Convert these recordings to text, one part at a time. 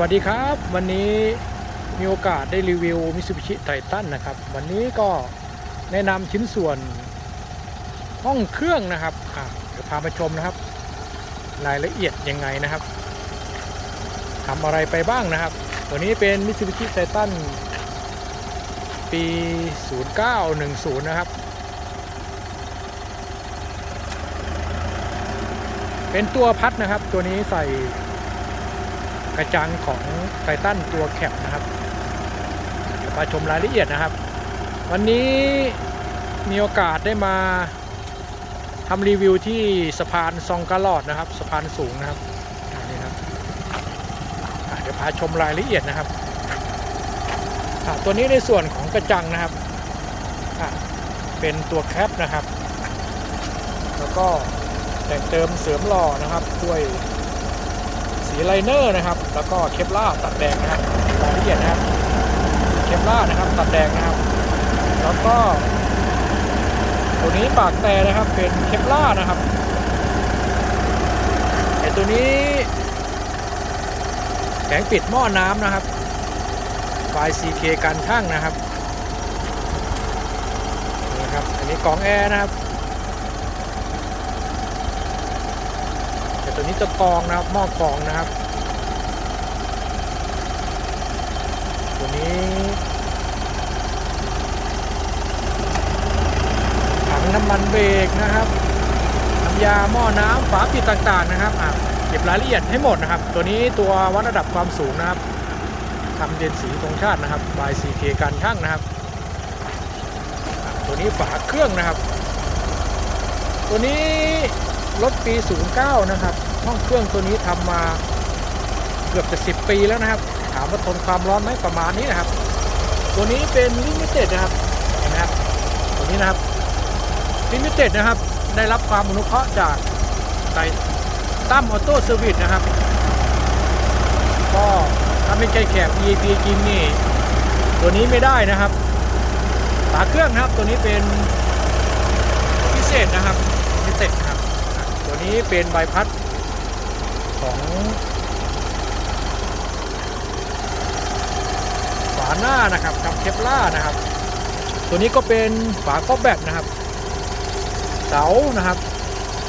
วัสดีครับ วันนี้มีโอกาสได้รีวิวมิ t ูบิชิไททันนะครับ วันนี้ก็แนะนำชิ้นส่วนห้องเครื่องนะครับอะเดี๋ยวพามาชมนะครับ รายละเอียดยังไงนะครับทำอะไรไปบ้างนะครับ ตัวนี้เป็นมิ t ูบิชิไททันปี 0910 นะครับ เป็นตัวพัดนะครับ ตัวนี้ใส่ กระจังของไททันตัวแคปนะครับเดี๋ยวมาชมรายละเอียดนะครับ วันนี้มีโอกาสได้มาทำรีวิวที่สะพานซองกาลอดนะครับ สะพานสูงนะครับอันนี้ครับอะเดี๋ยวพาชมรายละเอียดนะครับตัวนี้ในส่วนของกระจังนะครับเป็นตัวแคปนะครับ แล้วก็แต่งเติมเสริมหล่อนะครับด้วย สีไลเนอร์นะครับ แล้วก็เคปล่าตัดแดงนะครับรายละเอียดนะครับเคปล่านะครับตัดแดงนะครับ แล้วก็ ตัวนี้ปากแต่นะครับเป็นเคปล่านะครับไอตัวนี้แผงปิดหม้อน้ำนะครับไฟ CK กันช่างนะครับนี่นะครับ อันนี้กรองแอร์นะครับ ตัวนี้จะกองนะครับหม้อกองนะครับ ตัวนี้ถังน้ำมันเบรกนะครับน้ำยาหม้อน้ำฝาปิดต่างๆนะครับอะเก็บรายละเอียดให้หมดนะครับ ตัวนี้ตัววัดระดับความสูงนะครับทำเด่นสีธงชาตินะครับ by CK การช่างนะครับ ตัวนี้ฝาเครื่องนะครับ ตัวนี้รถปี 09 นะครับ ห้องเครื่องตัวนี้ทำมาเกือบจะ10ปีแล้วนะครับ ถามว่าทนความร้อนไหมประมาณนี้นะครับ ตัวนี้เป็นลิมิเต็ดนะครับเห็นไหมครับตัวนี้นะครับลิมิเต็ดนะครับ ได้รับความอนุเคราะห์จากไทตั้มออโต้เซอร์วิสนะครับ ก็ถ้าไม่ใช่แขก EAP จริงนี่ ตัวนี้ไม่ได้นะครับฝาเครื่องนะครับตัวนี้เป็นพิเศษนะครับพิเศษครับ ตัวนี้เป็นใบพัด ของฝาหน้านะครับกับเคปล่านะครับ ตัวนี้ก็เป็นฝาครอบแบตนะครับ เสานะครับ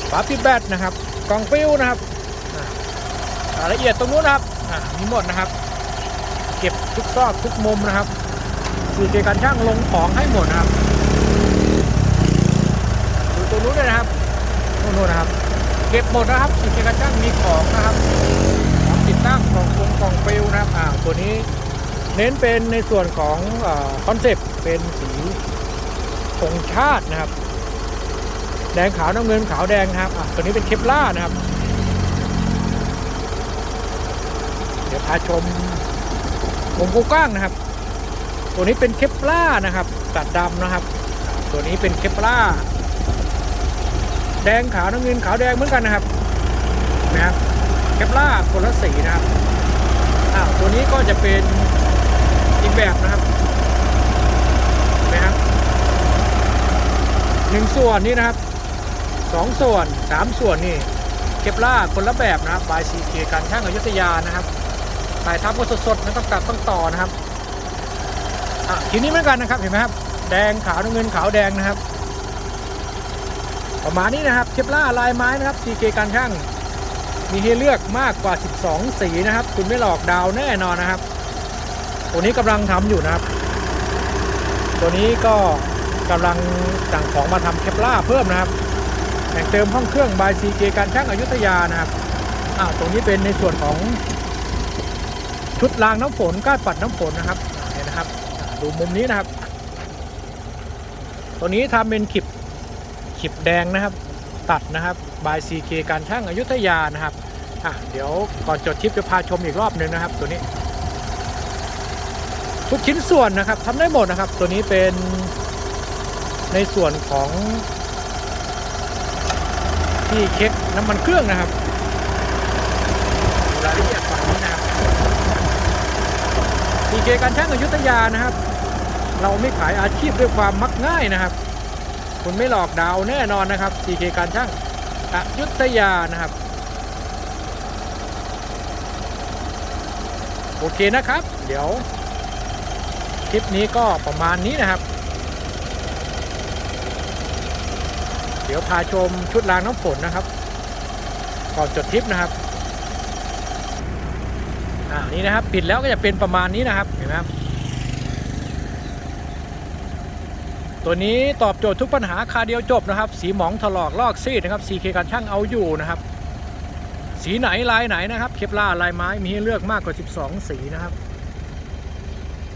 ฝาปิดแบตนะครับกล่องฟิวนะครับรายละเอียดตรงนู้นนะครับอะมีหมดนะครับ เก็บทุกซอกทุกมุมนะครับสื่อเกี่ยวกับช่างลงของให้หมดนะครับ ดูตัวนู้นเลยนะครับนู่นนะครับ เก็บหมดนะครับสินค้าช่างมีของนะครับของติดตั้งกล่องฟงกองฟิลนะครับอ่าตัวนี้เน้นเป็นในส่วนของคอนเซปต์เป็นสีธงชาตินะครับ แดงขาวน้ำเงินขาวแดงนะครับอ่าตัวนี้เป็นเคปล่านะครับ เดี๋ยวพาชมวงกว้างนะครับ ตัวนี้เป็นเคปล่านะครับตัดดำนะครับ ตัวนี้เป็นเคปล่า แดงขาวน้ำเงินขาวแดงเหมือนกันนะครับนะครับแคปล่าคนละสีนะครับอ้าวตัวนี้ก็จะเป็นอีกแบบนะครับนะครับหนึ่งส่วนนี่นะครับสองส่วนสามส่วนนี่เคปล่าคนละแบบนะครับบายซีเคการช่างอยุธยานะครับถ่ายทำก็สดๆไม่ต้องตัดต้องต่อนะครับอะทีนี้เหมือนกันนะครับเห็นไหมครับ แดงขาวน้ำเงินขาวแดงนะครับ ประมาณนี้นะครับ เคปล่าลายไม้นะครับ CK การช่าง มีให้เลือกมากกว่า 12 สีนะครับ คุณไม่หลอกดาวแน่นอนนะครับ ตัวนี้กำลังทำอยู่นะครับ ตัวนี้ก็กำลังสั่งของมาทำเคปล่าเพิ่มนะครับแต่งเติมห้องเครื่องบาย CK การช่างอายุธยานะครับอ้าวตรงนี้เป็นในส่วนของชุดรางน้ำฝนก้านปัดน้ำฝนนะครับเห็นนะครับ ดูมุมนี้นะครับ ตัวนี้ทำเป็นขิบ ขิบแดงนะครับ ตัดนะครับบาย CK การช่างอายุทยานะครับอะเดี๋ยวก่อนจดคลิปจะพาชมอีกรอบหนึ่งนะครับ ตัวนี้ ทุกชิ้นส่วนนะครับทำได้หมดนะครับ ตัวนี้เป็นในส่วนของที่เช็คน้ำมันเครื่องนะครับรายละเอียดฝั่งนี้นะครับ CK การช่างอายุทยานะครับ เราไม่ขายอาชีพด้วยความมักง่ายนะครับ คุณไม่หลอกดาวแน่นอนนะครับ CK การช่างอยุธยานะครับ โอเคนะครับ เดี๋ยว คลิปนี้ก็ประมาณนี้นะครับ เดี๋ยวพาชมชุดรางน้ำฝนนะครับ ก่อนจดทริปนะครับอ่านี่นะครับ ปิดแล้วก็จะเป็นประมาณนี้นะครับเห็นไหมครับ ตัวนี้ตอบโจทย์ทุกปัญหาคาเดียวจบนะครับ สีหมองถลอกลอกซีดนะครับ CK การช่างเอาอยู่นะครับ สีไหนลายไหนนะครับ เคปล่าลายไม้มีให้เลือกมากกว่า 12 สีนะครับ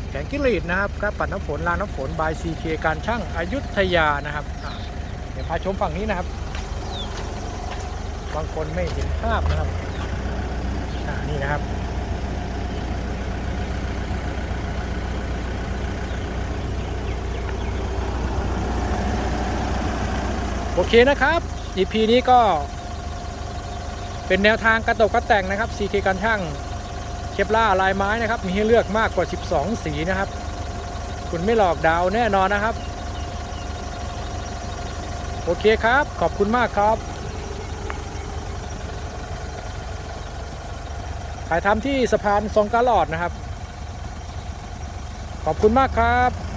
แกงกิลีดนะครับครับปัดน้ำฝนราน้ำฝนบาย CK การช่างอายุทยานะครับเดี๋ยวพาชมฝั่งนี้นะครับ บางคนไม่เห็นภาพนะครับนี่นะครับ อเคนะครับ EP นี้ก็ เป็นแนวทางกระตกกระแต่งนะครับ CK การช่างเคปล่าลายไม้นะครับ มีให้เลือกมากกว่า 12 สีนะครับ คุณไม่หลอกดาวแน่นอนนะครับ โอเคครับ ขอบคุณมากครับถ่ายทำที่สะพานซองกาลอดนะครับ ขอบคุณมากครับ